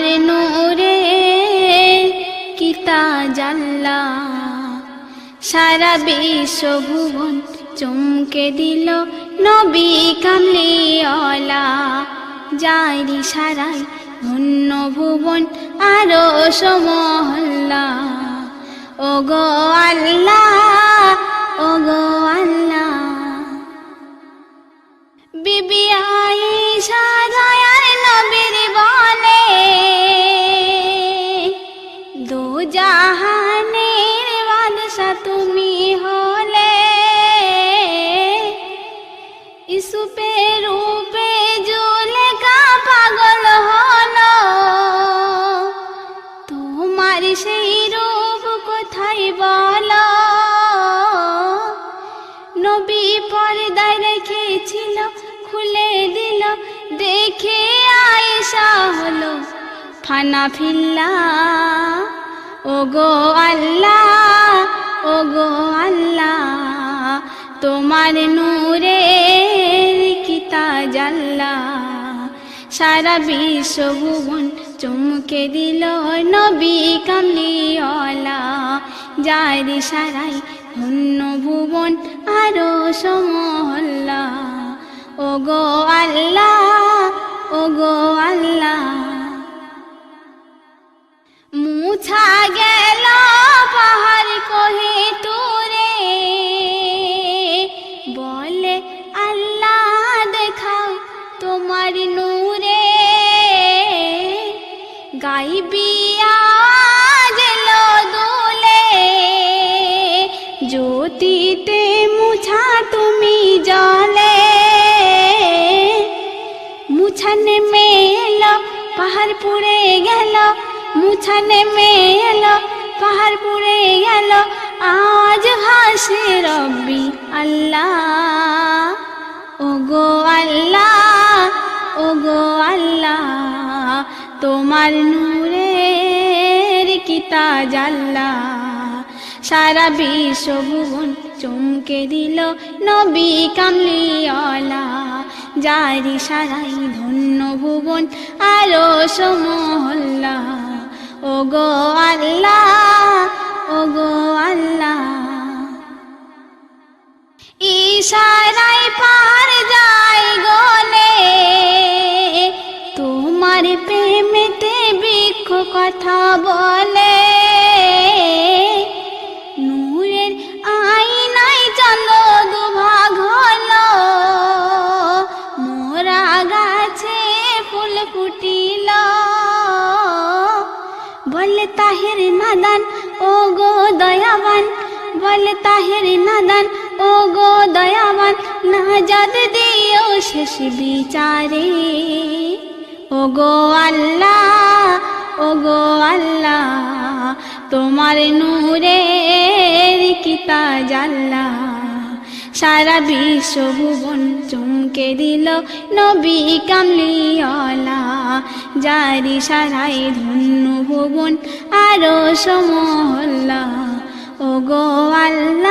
তোমার নূরে কিতা জাল্লা সারা বিশ্ব ভুবন চমকে দিল নবী অলা যারি সারাই ধন্য ভুবন আরও সমহল্লা। ও গো আল্লাহ ও গো আল্লাহ। বিবি আই সারাই জাহানের বাদশা তুমি হলে। ইসুপে রূপে জুলেখা পাগল হলো। তোমার সেই রূপ কোথায় বল? নবী পর্দায় রেখেছিল, খুলে দিল, দেখে আয়েশা হলো, ফানা ফিল্লা। ও গো আল্লাহ ও গো আল্লাহ, তোমার নূরের কিতা জাল্লা। সারা বিশ্ব ভুবন চমকে দিল নবী কামলিওয়ালা। যারি সারাই ধন্য ভুবন আরও সমহল্লা। ও গো আল্লাহ মুছা গেল পাহাড় কহে তোরে বলে, আল্লাহ, দেখাও তোমার নূরে। গাইবি আজ এলো দোলে জ্যোতিতে মুছা তুমি জলে। মুছানে মেলো পাহাড় পুড়ে গেল মুছানে মেলো পাহাড় পুড়ে গেল। আজ হাসে রব্বি আল্লাহ। ও গো আল্লাহ গো আল্লাহ, তোমার নূরের কিতা জাল্লা সারা বিশ্ব চমকে দিল নবী কামলিওয়ালা। যারি সারাই ধন্য ভুবন আরও সমহল্লা। ও গো আল্লাহ ও গো আল্লাহ। ইশারায় পার যাই গলে, তোমার প্রেমেতে বৃক্ষ কথা বলে। গাছে ফুল ফুটিল। তাহের নাদান ও গো দয়াবান। বলে তাহের নাদান ও গো দয়াবান। না যাদ দিও শেষ বিচারে। ও গো আল্লাহ ও গো আল্লাহ, তোমার নূরের কিতা জাল্লা সারা বিশ্ব ভুবন চমকে দিল নবী কামলিওয়ালা। যারি সারাই ধন্য ভুবন আরও সমহল্লা। ও গো আল্লাহ